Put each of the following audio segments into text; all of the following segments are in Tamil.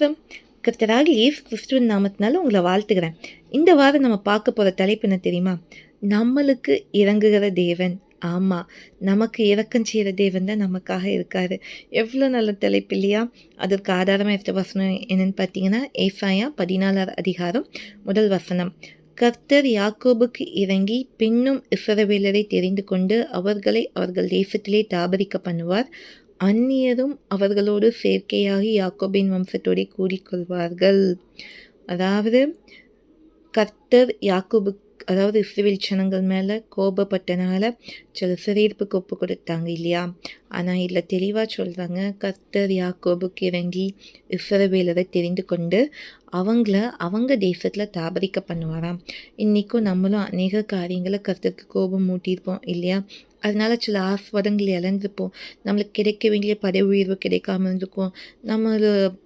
வணக்கம். கர்த்தராக இயேசு கிறிஸ்துவின் நாமத்தினால உங்களை வாழ்த்துக்கிறேன் இந்த வாரம் நம்ம பார்க்க போகிற தலைப்பு என்ன தெரியுமா? நம்மளுக்கு இறங்குகிற தேவன். ஆமாம் நமக்கு இறக்கம் செய்கிற தேவன் தான் நமக்காக இருக்காரு. எவ்வளோ நல்ல தலைப்பு இல்லையா? அதற்கு ஆதாரமாக எடுத்த வசனம் என்னென்னு பார்த்தீங்கன்னா ஏசாயா பதினாலாவது அதிகாரம் முதல் வசனம். கர்த்தர் யாக்கோபுக்கு இறங்கி பின்னும் இஸ்ரவேலரை தெரிந்து கொண்டு அவர்களை அவர்கள் தேசத்திலே தாபரிக்க பண்ணுவார். அந்நியரும் அவர்களோடு சேர்க்கையாகி யாக்கோபின் வம்சத்தோடு கூடிக்கொள்வார்கள். அதாவது கர்த்தர் யாக்கோபுக்கு அதாவது இஸ்ரேல் ஜனங்கள் மேலே கோபப்பட்டனால சில சிறையிருப்புக்கு ஒப்பு கொடுத்தாங்க இல்லையா? ஆனால் இதில் தெளிவாக சொல்கிறாங்க கர்த்தர் யாக்கோபுக்கு இறங்கி இஸ்ரவேலரை தெரிந்து கொண்டு அவங்கள அவங்க தேசத்தில் தாபரிக்க பண்ணுவாராம். இன்றைக்கும் நம்மளும் அநேக காரியங்களை கர்த்தருக்கு கோபம் மூட்டியிருப்போம் இல்லையா? அதனால் சில ஆஸ்வாதங்கள் இழந்திருப்போம். நம்மளுக்கு கிடைக்க வேண்டிய பதவி உயர்வு கிடைக்காம இருந்திருக்கும். நம்ம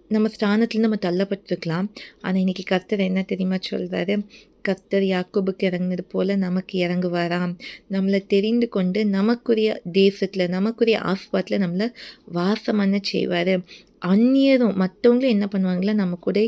நம்ம ஸ்தானத்தில் நம்ம தள்ளப்பட்டிருக்கலாம். ஆனால் இன்றைக்கி கர்த்தர் என்ன தெரியுமா சொல்கிறாரு கர்த்தர் யாக்கோபுக்கு இறங்குனது போல நமக்கு இறங்குவாராம். நம்மளை தெரிந்து கொண்டு நமக்குரிய தேசத்தில் நமக்குரிய ஆஸ்பாத்தில் நம்மளை வாசம் பண்ண செய்வார். அந்நியரும் மற்றவங்களும் என்ன பண்ணுவாங்களா? நம்ம கூட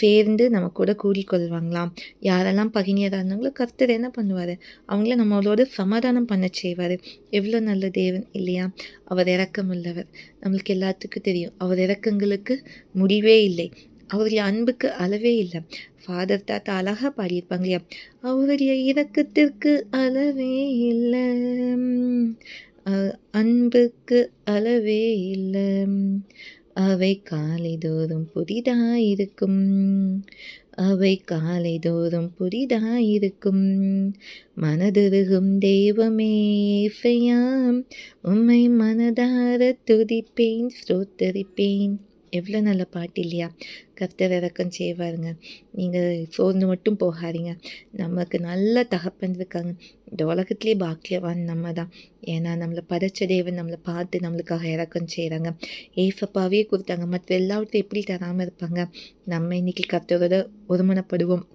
சேர்ந்து நம்ம கூட கூடிக்கொள்வாங்களாம் யாரெல்லாம் பகினியராக இருந்தாங்களோ கர்த்தர் என்ன பண்ணுவார்? அவங்கள நம்மளோட சமாதானம் பண்ண செய்வார். எவ்வளோ நல்ல தேவன் இல்லையா? அவர் இறக்கம் உள்ளவர் நம்மளுக்கு எல்லாத்துக்கும் தெரியும். அவர் இறக்கங்களுக்கு முடிவே இல்லை. அவருடைய அன்புக்கு அளவே இல்லை. ஃபாதர் தாத்தா அழகாக பாடியிருப்பாங்க இல்லையா? அவருடைய இறக்கத்திற்கு அளவே இல்லை. அன்புக்கு அளவே இல்லை. அவை காலைதோறும் புதிதாயிருக்கும். அவை காலைதோறும் புதிதாயிருக்கும். மனதுருகும் தெய்வமே இசையாம் உம்மை மனதார துதிப்பேன் ஸ்ரோத்தரிப்பேன் எவ்வளோ நல்ல பாட்டு இல்லையா? கர்த்தர் இறக்கம் செய்வாருங்க. நீங்கள் சோர்ந்து மட்டும் போகாதீங்க. நமக்கு நல்ல தகப்பன் இருக்காங்க. இந்த உலகத்துலேயே பாக்கியவான் நம்ம தான் ஏன்னா நம்மளை படைச்ச தேவன் நம்மளை பார்த்து நம்மளுக்காக இறக்கம் செய்கிறாங்க ஏசப்பாவே கொடுத்தாங்க. மற்ற எல்லாவற்றையும் எப்படி தராமல் இருப்பாங்க? நம்ம இன்னைக்கு கர்த்தரோட ஒருமனப்படுவோம்.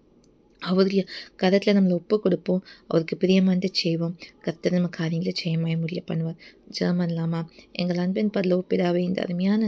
அவருடைய கரத்தில் நம்மளை ஒப்பு கொடுப்போம். அவருக்கு பிரியமானதை செய்வோம். கர்த்தர் நம்ம காரியங்களை செய்யமாய் முடிய பண்ணுவார். ஜெர்மன்லாமா எங்கள் அன்பின் பரலோ பிதாவே இந்த அருமையான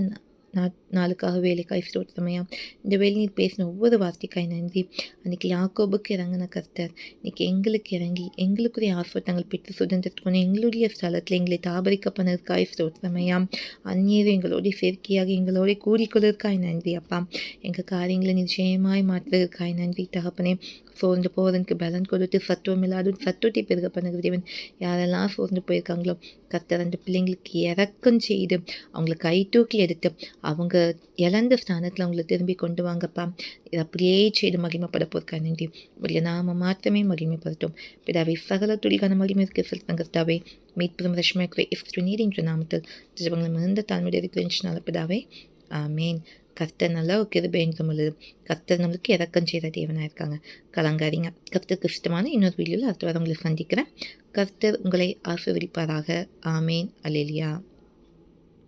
நாளுக்காக வேலைக்காய் ஸ்தோத்திரமையாம் இந்த வேலை நீர் பேசின ஒவ்வொரு வார்த்தைக்காய் நன்றி. அன்றைக்கி யாக்கோபுக்கு இறங்கின கர்த்தர் இன்றைக்கி எங்களுக்கு இறங்கி எங்களுக்குரிய ஆஸ்வத்தங்கள் பெற்று சுதந்திரத்துக்கணும் எங்களுடைய ஸ்தலத்தில் எங்களை தாபரிக்க பண்ணதுக்காய் ஸ்தோத்திரமையாம் அந்நியர் எங்களோட சேர்க்கையாக எங்களோட கூறிக்கொள்வதற்காய் நன்றி அப்பா. எங்கள் காரியங்களை நிச்சயமாய் மாற்றுவதற்காய் நன்றி தகப்பனே. சோர்ந்து போகிறதுக்கு பலன் கொடுத்து சத்துவம் இல்லாத சத்துவத்தை பெருக பண்ணுகிற தேவன். யாரெல்லாம் சோர்ந்து போயிருக்காங்களோ கர்த்தர் அந்த பிள்ளைங்களுக்கு இறக்கம் செய்து அவங்களை கை தூக்கி எடுத்து அவங்க இழந்த ஸ்தானத்தில் அவங்கள திரும்பி கொண்டு வாங்கப்பா. இது அப்படியே செய்து மகிமைப்பட நன்றி உடைய நாம மாத்திரமே மகிமைப்படுத்தும் பிதாவை சகல துளிகான மகிமைக்கு செலுத்தங்கத்தாவே மீட்பும் இஃப் துணீர் என்ற நாமத்தில் ஜபங்களை மிகுந்த தாழ்மையுடைய இருக்கிற பிதாவே ஆமேன். கர்த்தர் நல்லா ஒரு கிருபைங்கும் பொழுது கர்த்தர் நம்மளுக்கு இறக்கம் செய்கிற தேவனாக இருக்காங்க. கலங்காரிங்க கர்த்தருக்கு இஷ்டமான இன்னொரு வீடியோவில் அடுத்த வாரம் உங்களை சந்திக்கிறேன். கர்த்தர் உங்களை ஆசீர்வதிப்பாராக. ஆமேன். அலேலியா